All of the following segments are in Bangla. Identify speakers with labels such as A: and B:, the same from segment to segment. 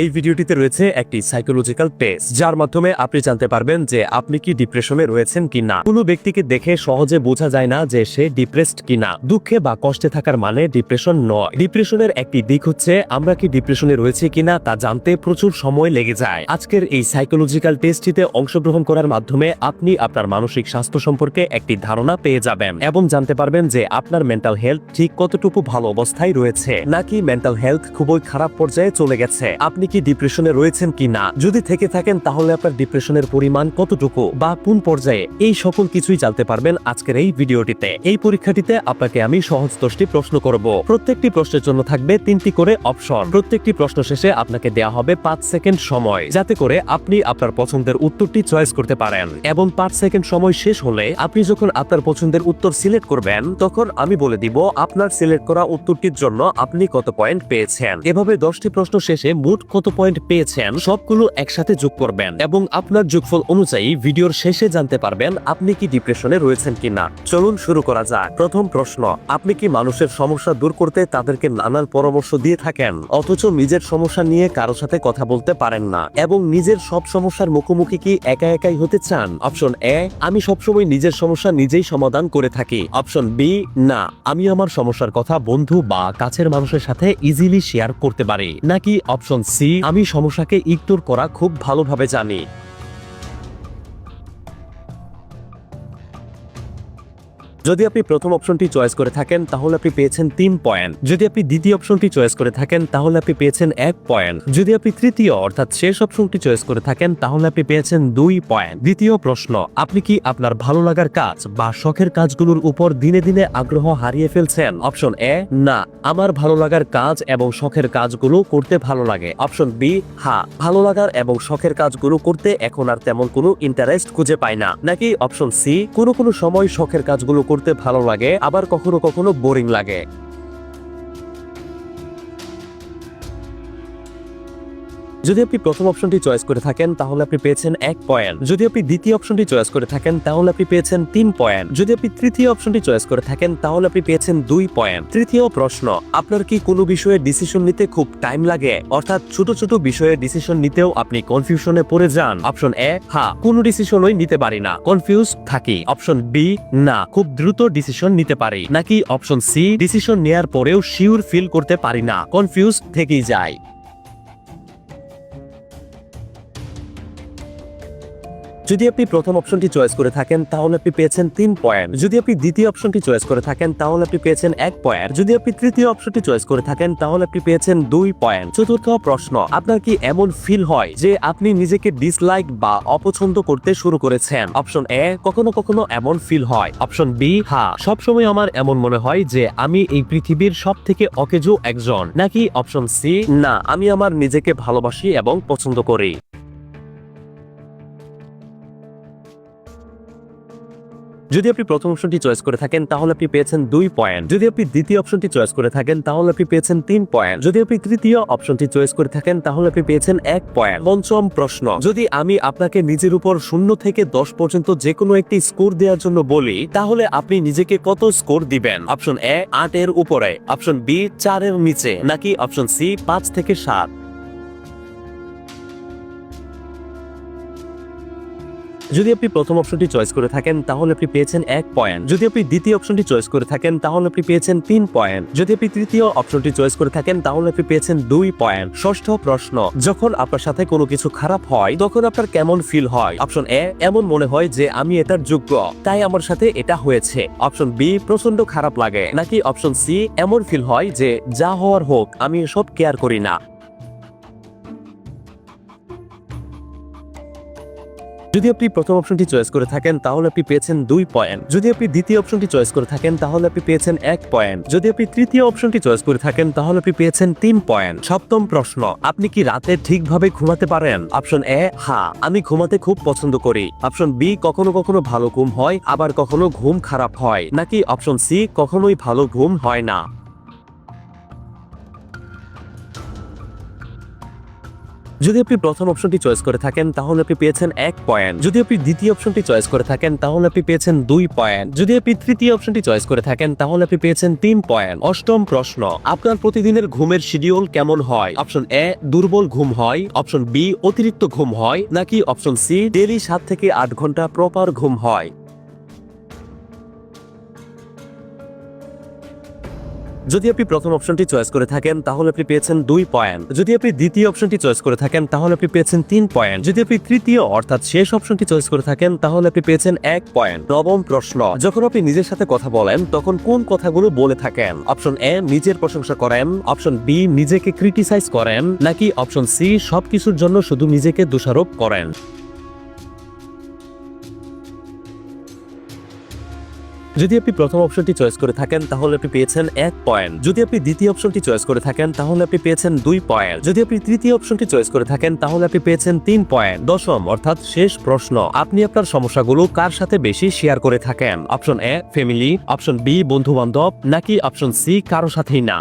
A: এই ভিডিওটিতে রয়েছে একটি সাইকোলজিক্যাল টেস্ট যার মাধ্যমে আপনি জানতে পারবেন যে আপনি কি ডিপ্রেশনে রয়েছেন কিনা। কোনো ব্যক্তিকে দেখে সহজে বোঝা যায় না যে সে ডিপ্রেসড কিনা। দুঃখে বা কষ্টে থাকার মানে ডিপ্রেশন নয়। ডিপ্রেশনের একটি দিক হচ্ছে, আমরা কি ডিপ্রেশনে রয়েছে কিনা তা জানতে প্রচুর সময় লেগে যায়। আজকের এই সাইকোলজিক্যাল টেস্টটিতে অংশগ্রহণ করার মাধ্যমে আপনি আপনার মানসিক স্বাস্থ্য সম্পর্কে একটি ধারণা পেয়ে যাবেন এবং জানতে পারবেন যে আপনার মেন্টাল হেলথ ঠিক কতটুকু ভালো অবস্থায় রয়েছে, নাকি মেন্টাল হেলথ খুবই খারাপ পর্যায়ে চলে গেছে। আপনি কি ডিপ্রেশনে রয়েছেন কি না? যদি থেকে থাকেন, তাহলে আপনার ডিপ্রেশনের পরিমাণ কতটুকু বা কোন পর্যায়ে? এই সকল কিছুই জানতে পারবেন আজকের এই ভিডিওটিতে। এই পরীক্ষাটিতে আপনাকে আমি সহজ দশটি প্রশ্ন করব। প্রত্যেকটি প্রশ্নের জন্য থাকবে তিনটি করে অপশন। প্রত্যেকটি প্রশ্ন শেষে আপনাকে দেয়া হবে পাঁচ সেকেন্ড সময়, যাতে করে আপনি আপনার পছন্দের উত্তরটি চয়েস করতে পারেন। এবং পাঁচ সেকেন্ড সময় শেষ হলে আপনি যখন আপনার পছন্দের উত্তর সিলেক্ট করবেন, তখন আমি বলে দিব আপনার সিলেক্ট করা উত্তরটির জন্য আপনি কত পয়েন্ট পেয়েছেন। এভাবে দশটি প্রশ্ন শেষে মোট কত পয়েন্ট পেয়েছেন, সবগুলো একসাথে যোগ করবেন এবং আপনার যোগফল অনুযায়ী ভিডিওর শেষে জানতে পারবেন আপনি কি ডিপ্রেশনে রয়েছেন কিনা। চলুন শুরু করা যাক। প্রথম প্রশ্ন, আপনি কি মানুষের সমস্যা দূর করতে তাদেরকে নানান পরামর্শ দিয়ে থাকেন? অথচ নিজের সমস্যা নিয়ে কারও সাথে কথা বলতে পারেন না। এবং নিজের সব সমস্যার মুখোমুখি কি একা একাই হতে চান? অপশন এ, আমি সবসময় নিজের সমস্যা নিজেই সমাধান করে থাকি। অপশন বি, না, আমি আমার সমস্যার কথা বন্ধু বা কাছের মানুষের সাথে ইজিলি শেয়ার করতে পারি। নাকি অপশন সি আমি সমস্যাকে ইগনোর করা খুব ভালোভাবে জানি। যদি আপনি প্রথম অপশনটি চয়েস করে থাকেন, তাহলে আপনি পেয়েছেন তিন পয়েন্ট যদি আপনি দ্বিতীয় অপশনটি চয়েস করে থাকেন, তাহলে আপনি পেয়েছেন এক পয়েন্ট যদি আপনি তৃতীয়, অর্থাৎ শেষ অপশনটি চয়েস করে থাকেন, তাহলে আপনি পেয়েছেন দুই পয়েন্ট দ্বিতীয় প্রশ্ন, আপনি কি আপনার ভালো লাগার কাজ বা শখের কাজগুলোর উপর দিনে দিনে আগ্রহ হারিয়ে ফেলছেন? অপশন এ না। আমার ভালো লাগার কাজ এবং শখের কাজগুলো করতে ভালো লাগে। অপশন বি হা। ভালো লাগার এবং শখের কাজগুলো করতে এখন আর তেমন কোনো ইন্টারেস্ট খুঁজে পায় না। নাকি অপশন সি কোনো কোনো সময় শখের কাজগুলো করতে ভালো লাগে আবার কখনো কখনো বোরিং লাগে। যদি আপনি প্রথম অপশনটি চয়েস করে থাকেন, তাহলে আপনি পেয়েছেন এক পয়েন্ট যদি আপনি দ্বিতীয় অপশনটি চয়েস করে থাকেন, তাহলে আপনি পেয়েছেন তিন পয়েন্ট যদি আপনি তৃতীয় অপশনটি চয়েস করে থাকেন, তাহলে আপনি পেয়েছেন দুই পয়েন্ট তৃতীয় প্রশ্ন, আপনার কি কোনো বিষয়ে ডিসিশন নিতে খুব টাইম লাগে? অর্থাৎ ছোট ছোট বিষয়ে ডিসিশন নিতেও আপনি কনফিউশনে পড়ে যান। অপশন এ হ্যাঁ কোনো ডিসিশনই নিতে পারি না। কনফিউজ থাকি। অপশন বি না, খুব দ্রুত ডিসিশন নিতে পারি। নাকি অপশন সি ডিসিশন নেয়ার পরেও শিওর ফিল করতে পারি না। কনফিউজ থেকেই যায়। যদি আপনি প্রথম অপশনটি চয়েস করে থাকেন, তাহলে আপনি পেয়েছেন তিন পয়েন্ট। যদি আপনি দ্বিতীয় অপশনটি চয়েস করে থাকেন, তাহলে আপনি পেয়েছেন এক পয়েন্ট। যদি আপনি তৃতীয় অপশনটি চয়েস করে থাকেন, তাহলে আপনি পেয়েছেন দুই পয়েন্ট। চতুর্থ প্রশ্ন, আপনার কি এমন ফিল হয় যে আপনি নিজেকে ডিসলাইক বা অপছন্দ করতে শুরু করেছেন? অপশন এ, কখনো কখনো এমন ফিল হয়। অপশন বি হ্যাঁ সবসময় আমার এমন মনে হয় যে আমি এই পৃথিবীর সব থেকে অকেজো একজন। নাকি অপশন সি, না, আমি আমার নিজেকে ভালোবাসি এবং পছন্দ করি। যদি আপনি প্রথম অপশনটি চয়েস করে থাকেন, তাহলে আপনি পেয়েছেন দুই পয়েন্ট যদি আপনি দ্বিতীয় অপশনটি চয়েস করে থাকেন, তাহলে আপনি পেয়েছেন তিন পয়েন্ট যদি আপনি তৃতীয় অপশনটি চয়েস করে থাকেন, তাহলে আপনি পেয়েছেন এক পয়েন্ট পঞ্চম প্রশ্ন, যদি আমি আপনাকে নিজের উপর শূন্য থেকে দশ পর্যন্ত যে কোনো একটি স্কোর দেওয়ার জন্য বলি, তাহলে আপনি নিজেকে কত স্কোর দিবেন? অপশন এ আট এর উপরে অপশন বি চারের নিচে, নাকি অপশন সি পাঁচ থেকে সাত? যদি আপনি প্রথম অপশনটি চয়েস করে থাকেন, তাহলে আপনি পেয়েছেন এক পয়েন্ট যদি আপনি দ্বিতীয় অপশনটি চয়েস করে থাকেন, তাহলে আপনি পেয়েছেন তিন পয়েন্ট যদি আপনি তৃতীয় অপশনটি চয়েস করে থাকেন, তাহলে আপনি পেয়েছেন দুই পয়েন্ট ষষ্ঠ প্রশ্ন, যখন আপনার সাথে কোনো কিছু খারাপ হয়, তখন আপনার কেমন ফিল হয়? অপশন এ এমন মনে হয় যে আমি এটার যোগ্য, তাই আমার সাথে এটা হয়েছে। অপশন বি প্রচণ্ড খারাপ লাগে। নাকি অপশন সি এমন ফিল হয় যে যা হওয়ার হোক, আমি সব কেয়ার করি না। যদি আপনি প্রথম অপশনটি চয়েস করে থাকেন, তাহলে আপনি পেয়েছেন দুই পয়েন্ট যদি আপনি দ্বিতীয় অপশনটি চয়েস করে থাকেন, তাহলে আপনি পেয়েছেন এক পয়েন্ট যদি আপনি তৃতীয় অপশনটি চয়েস করে থাকেন, তাহলে আপনি পেয়েছেন তিন পয়েন্ট সপ্তম প্রশ্ন, আপনি কি রাতে ঠিকভাবে ঘুমাতে পারেন? অপশন এ হা, আমি ঘুমাতে খুব পছন্দ করি। অপশন বি কখনো কখনো ভালো ঘুম হয়, আবার কখনো ঘুম খারাপ হয়। নাকি অপশন সি কখনোই ভালো ঘুম হয় না? যদি আপনি প্রথম অপশনটি চয়েস করে থাকেন, তাহলে আপনি পেয়েছেন এক পয়েন্ট যদি আপনি দ্বিতীয় অপশনটি চয়েস করে থাকেন, তাহলে আপনি পেয়েছেন দুই পয়েন্ট যদি আপনি তৃতীয় অপশনটি চয়েস করে থাকেন, তাহলে আপনি পেয়েছেন তিন পয়েন্ট অষ্টম প্রশ্ন, আপনার প্রতিদিনের ঘুমের শিডিউল কেমন হয়? অপশন এ দুর্বল ঘুম হয়। অপশন বি অতিরিক্ত ঘুম হয়। নাকি অপশন সি ডেলি সাত থেকে আট ঘণ্টা প্রপার ঘুম হয়? যদি আপনি প্রথম অপশনটি চয়েস করে থাকেন, তাহলে আপনি পেয়েছেন দুই পয়েন্ট যদি আপনি দ্বিতীয় অপশনটি চয়েস করে থাকেন, তাহলে আপনি পেয়েছেন তিন পয়েন্ট যদি আপনি তৃতীয়, অর্থাৎ শেষ অপশনটি চয়েস করে থাকেন, তাহলে আপনি পেয়েছেন এক পয়েন্ট নবম প্রশ্ন। যখন আপনি নিজের সাথে কথা বলেন, তখন কোন কথাগুলো বলে থাকেন? অপশন এ নিজের প্রশংসা করেন। অপশন বি নিজেকে ক্রিটিসাইজ করেন। নাকি অপশন সি সবকিছুর জন্য শুধু নিজেকে দোষারোপ করেন? যদি আপনি প্রথম অপশনটি চয়েস করে থাকেন, তাহলে আপনি পেয়েছেন এক পয়েন্ট। যদি আপনি দ্বিতীয় অপশনটি চয়েস করে থাকেন, তাহলে আপনি পেয়েছেন দুই পয়েন্ট। যদি আপনি তৃতীয় অপশনটি চয়েস করে থাকেন, তাহলে আপনি পেয়েছেন তিন পয়েন্ট। দশম, অর্থাৎ শেষ প্রশ্ন। আপনি আপনার সমস্যাগুলো কার সাথে বেশি শেয়ার করে থাকেন? Option A family option B বন্ধু বান্ধব নাকি অপশন সি, কারও সাথেই না?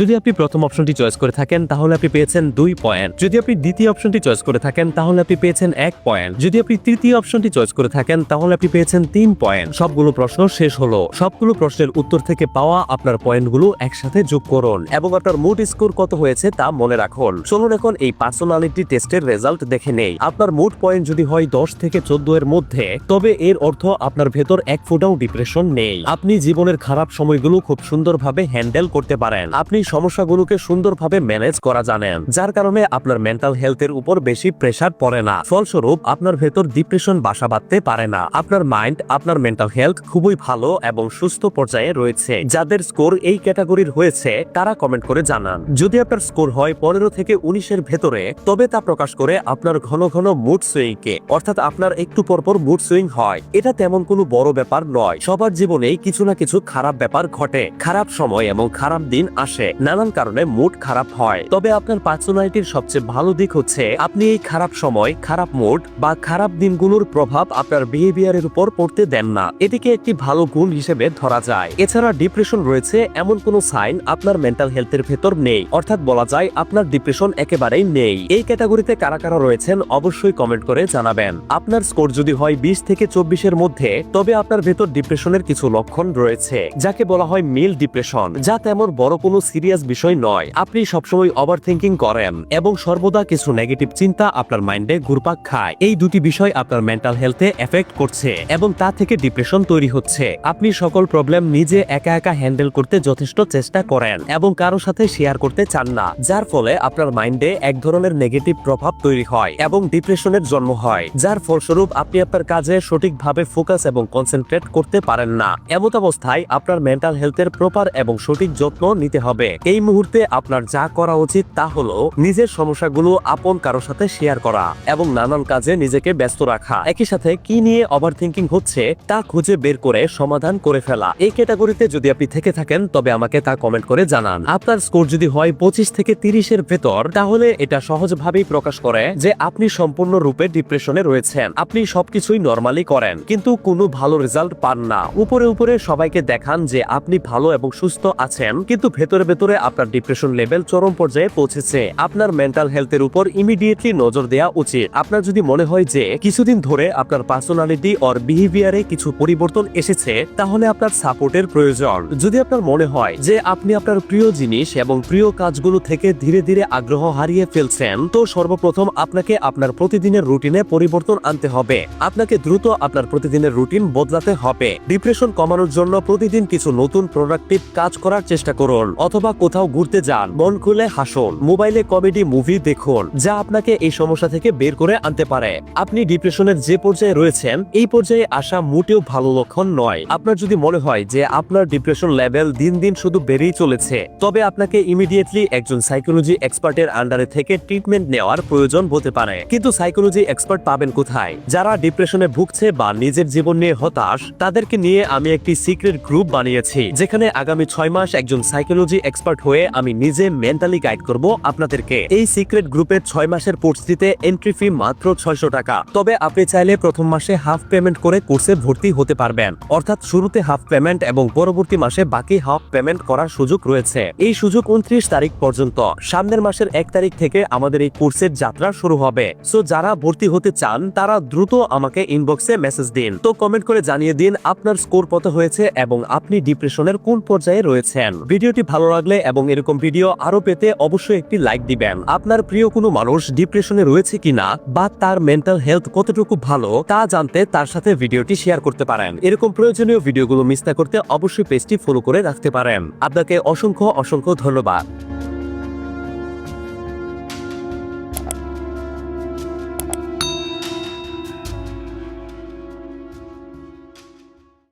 A: যদি আপনি প্রথম অপশনটি চয়েস করে থাকেন, তাহলে আপনি পেয়েছেন দুই পয়েন্ট। যদি আপনি দ্বিতীয় অপশনটি চয়েস করে থাকেন, তাহলে আপনি পেয়েছেন এক পয়েন্ট। যদি আপনি তৃতীয় অপশনটি চয়েস করে থাকেন, তাহলে আপনি পেয়েছেন তিন পয়েন্ট। সবগুলো প্রশ্ন শেষ হলো। সবগুলো প্রশ্নের উত্তর থেকে পাওয়া আপনার পয়েন্টগুলো একসাথে যোগ করুন এবং আপনার মুড স্কোর কত হয়েছে তা মনে রাখুন। চলুন এখন এই পার্সোনালিটি টেস্টের রেজাল্ট দেখে নেই। আপনার মুড পয়েন্ট যদি হয় দশ থেকে চোদ্দ এর মধ্যে, তবে এর অর্থ আপনার ভেতর এক ফোটাও ডিপ্রেশন নেই। আপনি জীবনের খারাপ সময়গুলো খুব সুন্দরভাবে হ্যান্ডেল করতে পারেন। আপনি সমস্যাগুলোকে সুন্দরভাবে ম্যানেজ করা জানেন, যার কারণে আপনার মেন্টাল হেলথের উপর বেশি প্রেসার পড়ে না। ফলস্বরূপ, আপনার ভেতর ডিপ্রেশন বাসা বাঁধতে পারে না। আপনার মাইন্ড আপনার মেন্টাল হেলথ খুবই ভালো এবং সুস্থ পর্যায়ে রয়েছে। যাদের স্কোর এই ক্যাটাগরির হয়েছে, তারা কমেন্ট করে জানান। যদি আপনার স্কোর হয় পনেরো থেকে উনিশের ভেতরে, তবে তা প্রকাশ করে আপনার ঘন ঘন মুড সুইং কে, অর্থাৎ আপনার একটু পরপর মুড সুইং হয়। এটা তেমন কোনো বড় ব্যাপার নয়। সবার জীবনেই কিছু না কিছু খারাপ ব্যাপার ঘটে। খারাপ সময় এবং খারাপ দিন আসে। নানান কারণে মুড খারাপ হয়। তবে আপনার পার্সোনালিটির সবচেয়ে ভালো দিক হচ্ছে, আপনি এই খারাপ সময়, খারাপ মুড বা খারাপ দিনগুলোর প্রভাব আপনার বিহেভিয়ারের উপর পড়তে দেন না। এটিকে একটি ভালো গুণ হিসেবে ধরা যায়। এছাড়া ডিপ্রেশন রয়েছে, এমন কোনো সাইন আপনার মেন্টাল হেলথের ভেতর নেই। অর্থাৎ বলা যায়, আপনার ডিপ্রেশন একেবারেই নেই। এই ক্যাটাগরিতে কারা কারা রয়েছেন, অবশ্যই কমেন্ট করে জানাবেন। আপনার স্কোর যদি হয় বিশ থেকে চব্বিশের মধ্যে, তবে আপনার ভেতর ডিপ্রেশনের কিছু লক্ষণ রয়েছে, যাকে বলা হয় মিল ডিপ্রেশন যা তেমন বড় কোনো সিরিয়াস বিষয় নয়। আপনি সবসময় ওভার থিঙ্কিং করেন এবং সর্বদা কিছু নেগেটিভ চিন্তা আপনার মাইন্ডে ঘুরপাক খায়। এই দুটি বিষয় আপনার মেন্টাল হেলথে এফেক্ট করছে এবং তা থেকে ডিপ্রেশন তৈরি হচ্ছে। আপনি সকল প্রবলেম নিজে একা একা হ্যান্ডেল করতে যথেষ্ট চেষ্টা করেন এবং কারও সাথে শেয়ার করতে চান না, যার ফলে আপনার মাইন্ডে এক ধরনের নেগেটিভ প্রভাব তৈরি হয় এবং ডিপ্রেশনের জন্ম হয়, যার ফলস্বরূপ আপনি আপনার কাজে সঠিকভাবে ফোকাস এবং কনসেন্ট্রেট করতে পারেন না। এমত অবস্থায় আপনার মেন্টাল হেলথের প্রপার এবং সঠিক যত্ন নিতে হবে। এই মুহূর্তে আপনার যা করা উচিত তা হলো নিজের সমস্যাগুলো আপন কারও সাথে শেয়ার করা এবং নানান কাজে নিজেকে ব্যস্ত রাখা। একই সাথে কি নিয়ে ওভার থিঙ্কিং হচ্ছে তা খুঁজে বের করে সমাধান করে ফেলা। এই ক্যাটাগরিতে যদি আপনি থেকে থাকেন, তবে আমাকে তা কমেন্ট করে জানান। আপনার স্কোর যদি হয় পঁচিশ থেকে তিরিশের ভেতর, তাহলে এটা সহজভাবেই প্রকাশ করে যে আপনি সম্পূর্ণরূপে ডিপ্রেশনে রয়েছেন। আপনি সবকিছুই নর্মালি করেন, কিন্তু কোনো ভালো রেজাল্ট পান না। উপরে উপরে সবাইকে দেখান যে আপনি ভালো এবং সুস্থ আছেন, কিন্তু ভেতরে ভেতরে আপনার ডিপ্রেশন লেভেল চরম পর্যায়ে পৌঁছেছে। আপনার মেন্টাল হেলথের উপর ইমিডিয়েটলি নজর দেওয়া উচিত। আপনার যদি মনে হয় যে কিছুদিন ধরে আপনার পার্সোনালিটি অর বিহেভিয়ারে কিছু পরিবর্তন এসেছে, তাহলে আপনার সাপোর্টের প্রয়োজন। যদি আপনার মনে হয় যে আপনি আপনার প্রিয় জিনিস এবং প্রিয় কাজগুলো থেকে ধীরে ধীরে আগ্রহ হারিয়ে ফেলছেন, তো সর্বপ্রথম আপনাকে আপনার প্রতিদিনের রুটিনে পরিবর্তন আনতে হবে। আপনাকে দ্রুত আপনার প্রতিদিনের রুটিন বদলাতে হবে। ডিপ্রেশন কমানোর জন্য প্রতিদিন কিছু নতুন প্রোডাক্টিভ কাজ করার চেষ্টা করুন। অথবা কোথাও ঘুরতে যান, মন খুলে হাসুন। মোবাইলে কমেডি মুভি দেখুন, যা আপনাকে এই সমস্যা থেকে বের করে আনতে পারে। আপনি ডিপ্রেশনের যে পর্যায়ে রয়েছেন, এই পর্যায়ে আসা মোটেও ভালো লক্ষণ নয়। আপনার যদি মনে হয় যে আপনার ডিপ্রেশন লেভেল দিন দিন শুধু বেড়েই চলেছে, তবে আপনাকে ইমিডিয়েটলি একজন সাইকোলজি এক্সপার্টের আন্ডারে থেকে ট্রিটমেন্ট নেওয়ার প্রয়োজন হতে পারে। কিন্তু সাইকোলজি এক্সপার্ট পাবেন কোথায়? যারা ডিপ্রেশনে ভুগছে বা নিজের জীবন নিয়ে হতাশ, তাদেরকে নিয়ে আমি একটি সিক্রেট গ্রুপ বানিয়েছি, যেখানে আগামী ছয় মাস একজন সাইকোলজি এক্সপার্ট হয়ে আমি নিজে মেন্টালি গাইড করব আপনাদেরকে। এই সিক্রেট গ্রুপের ছয় মাসের কোর্স দিতে এন্ট্রি ফি মাত্র ছয়শো টাকা। তবে আপনি চাইলে প্রথম মাসে হাফ পেমেন্ট করে কোর্সে ভর্তি হতে পারবেন। অর্থাৎ শুরুতে হাফ পেমেন্ট এবং পরবর্তী মাসে বাকি হাফ পেমেন্ট করার সুযোগ রয়েছে। এই সুযোগ উনত্রিশ তারিখ পর্যন্ত। সামনের মাসের এক তারিখ থেকে আমাদের এই কোর্সের যাত্রা শুরু হবে। সো যারা ভর্তি হতে চান, তারা দ্রুত আমাকে ইনবক্সে মেসেজ দিন। তো কমেন্ট করে জানিয়ে দিন আপনার স্কোর কত হয়েছে এবং আপনি ডিপ্রেশনের কোন পর্যায়ে রয়েছেন। ভিডিওটি ভালো লাগলে এবং এরকম ভিডিও আরও পেতে অবশ্যই একটি লাইক দিবেন। আপনার প্রিয় কোনো মানুষ ডিপ্রেশনে রয়েছে কিনা বা তার মেন্টাল হেলথ কতটুকু ভালো তা জানতে তার সাথে ভিডিওটি শেয়ার করতে পারেন। এরকম প্রয়োজনীয় ভিডিওগুলো মিস না করতে অবশ্যই পেজটি ফলো করে রাখতে পারেন। আপনাকে অসংখ্য অসংখ্য ধন্যবাদ।